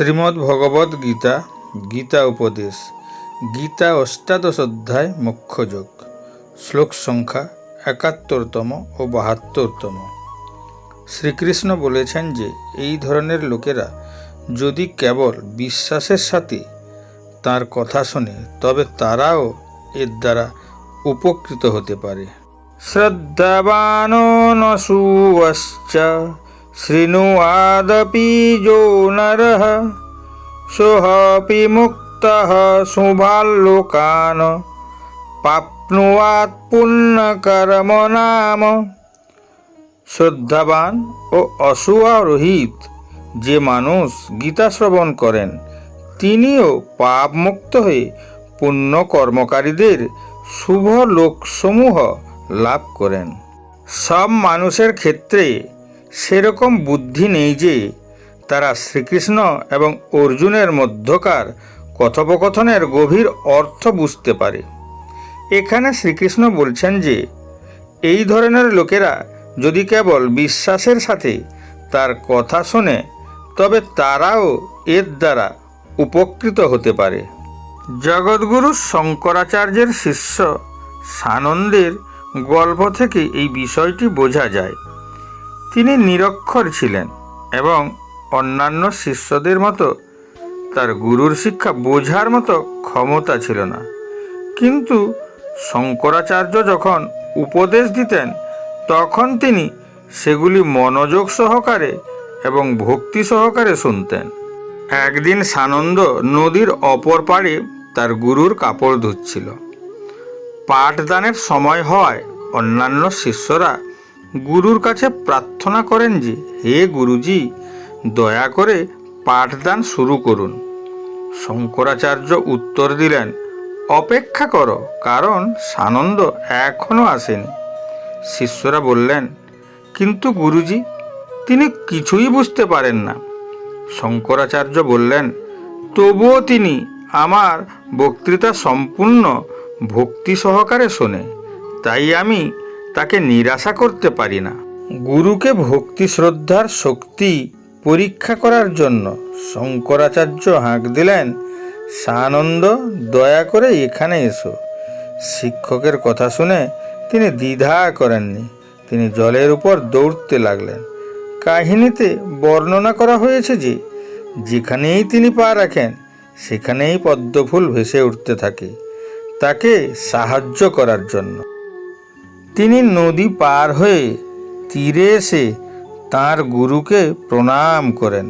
শ্রীমদ্ ভগবদ্ গীতা গীতা উপদেশ, গীতা অষ্টাদশ অধ্যায় মুখ্যযোগ শ্লোক সংখ্যা একাত্তরতম ও বাহাত্তরতম। শ্রীকৃষ্ণ বলেছেন যে, এই ধরনের লোকেরা যদি কেবল বিশ্বাসের সাথে তার কথা শোনে, তবে তারাও এর দ্বারা উপকৃত হতে পারে। শ্রদ্ধাবানো শৃণুয়াদপি যো নরः সোহপি মুক্তः শুভাল্লোকান প্রাপ্নুয়াৎ পুণ্যকর্ম নাম শ্রদ্ধাবান ও অসুয়ারোহিত যে মানুষ গীতা শ্রবণ করেন, তিনিও পাপমুক্ত হয়ে পুণ্য কর্মকারীদের শুভ লোকসমূহ লাভ করেন। সব মানুষের ক্ষেত্রে সেরকম বুদ্ধি নেই যে তারা শ্রীকৃষ্ণ এবং অর্জুনের মধ্যকার কথোপকথনের গভীর অর্থ বুঝতে পারে। এখানে শ্রীকৃষ্ণ বলছেন যে, এই ধরনের লোকেরা যদি কেবল বিশ্বাসের সাথে তার কথা শোনে, তবে তারাও এর দ্বারা উপকৃত হতে পারে। জগৎগুরু শঙ্করাচার্যের শিষ্য সানন্দের গল্প থেকে এই বিষয়টি বোঝা যায়। তিনি নিরক্ষর ছিলেন এবং অন্যান্য শিষ্যদের মতো তার গুরুর শিক্ষা বোঝার মতো ক্ষমতা ছিল না। কিন্তু শঙ্করাচার্য যখন উপদেশ দিতেন, তখন তিনি সেগুলি মনোযোগ সহকারে এবং ভক্তি সহকারে শুনতেন। একদিন সানন্দ নদীর অপর পাড়ে তার গুরুর কাপড় ধুচ্ছিল। পাঠদানের সময় হওয়ায় অন্যান্য শিষ্যরা গুরুর কাছে প্রার্থনা করেন যে, হে গুরুজি, দয়া করে পাঠদান শুরু করুন। শঙ্করাচার্য উত্তর দিলেন, অপেক্ষা করো, কারণ সানন্দ এখনও আসেনি। শিষ্যরা বললেন, কিন্তু গুরুজি, তিনি কিছুই বুঝতে পারেন না। শঙ্করাচার্য বললেন, তবুও তিনি আমার বক্তৃতা সম্পূর্ণ ভক্তি সহকারে শোনে, তাই আমি তাকে নিরাশা করতে পারি না। গুরুকে ভক্তি শ্রদ্ধার শক্তি পরীক্ষা করার জন্য শঙ্করাচার্য হাঁক দিলেন, সানন্দ, দয়া করে এখানে এসো। শিক্ষকের কথা শুনে তিনি দ্বিধা করেননি। তিনি জলের উপর দৌড়তে লাগলেন। কাহিনীতে বর্ণনা করা হয়েছে যে, যেখানেই তিনি পা রাখেন, সেখানেই পদ্মফুল ভেসে উঠতে থাকে। তাকে সাহায্য করার জন্য। তিনি নদী পার হয়ে তীরে এসে তাঁর গুরুকে প্রণাম করেন।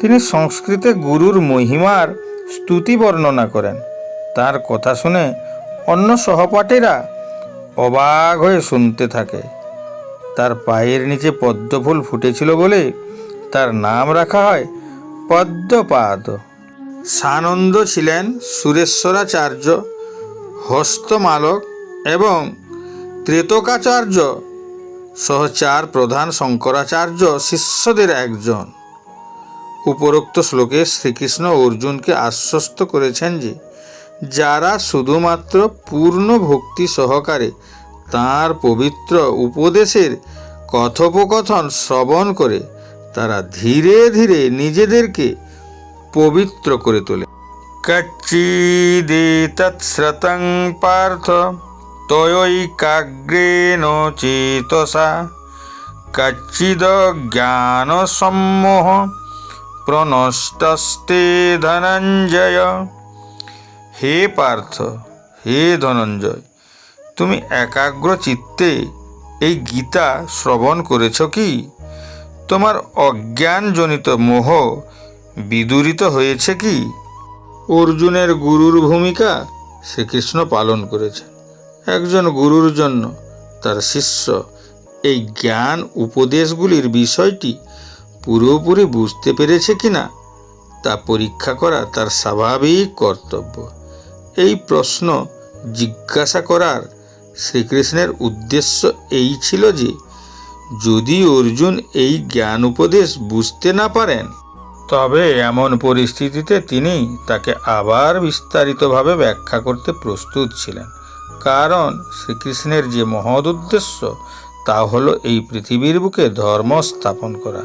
তিনি সংস্কৃতে গুরুর মহিমার স্তুতি বর্ণনা করেন। তার কথা শুনে অন্য সহপাঠীরা অবাক হয়ে শুনতে থাকে। তার পায়ের নিচে পদ্মফুল ফুটেছিল বলে তার নাম রাখা হয় পদ্মপাদ। সানন্দ ছিলেন সুরেশ্বরাচার্য, হস্তমালক এবং ত্রেতকাচার্য। সহ চার প্রধান শঙ্করাচার্য শিষ্যদের একজন। উপরোক্ত শ্লোকে শ্রীকৃষ্ণ অর্জুনকে আশ্বস্ত করেছেন যে, যারা শুধুমাত্র পূর্ণ ভক্তি সহকারে তাঁর পবিত্র উপদেশের কথোপকথন শ্রবণ করে, তারা ধীরে ধীরে নিজেদেরকে পবিত্র করে তোলে। কচ্চিদেতৎশ্রতং পার্থ। তয়ৈকাগ্রেণ চেতসা কচ্চিদ জ্ঞান সম্মোহ প্রনষ্টস্তে ধনঞ্জয়। হে পার্থ, হে ধনঞ্জয়, তুমি একাগ্র চিত্তে এই গীতা শ্রবণ করেছ কি? তোমার অজ্ঞানজনিত মোহ বিদূরিত হয়েছে কি? অর্জুনের গুরুর ভূমিকা শ্রীকৃষ্ণ পালন করেছেন। একজন গুরুর জন্য। তার শিষ্য, এই জ্ঞান উপদেশগুলির বিষয়টি পুরোপুরি বুঝতে পেরেছে কিনা, তা পরীক্ষা করা তার স্বাভাবিক কর্তব্য। এই প্রশ্ন জিজ্ঞাসা করার শ্রীকৃষ্ণের উদ্দেশ্য এই ছিল যে, যদি অর্জুন এই জ্ঞান উপদেশ বুঝতে না পারেন, তবে এমন পরিস্থিতিতে তিনি তাকে আবার বিস্তারিতভাবে ব্যাখ্যা করতে প্রস্তুত ছিলেন। কারণ শ্রীকৃষ্ণের যে মহৎ উদ্দেশ্য, তা হলো এই পৃথিবীর বুকে ধর্ম স্থাপন করা।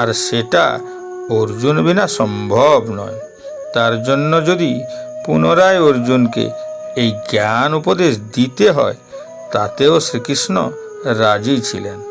আর সেটা অর্জুন বিনা সম্ভব নয়। তার জন্য যদি পুনরায় অর্জুনকে এই জ্ঞান উপদেশ দিতে হয়, তাতেও শ্রীকৃষ্ণ রাজি ছিলেন।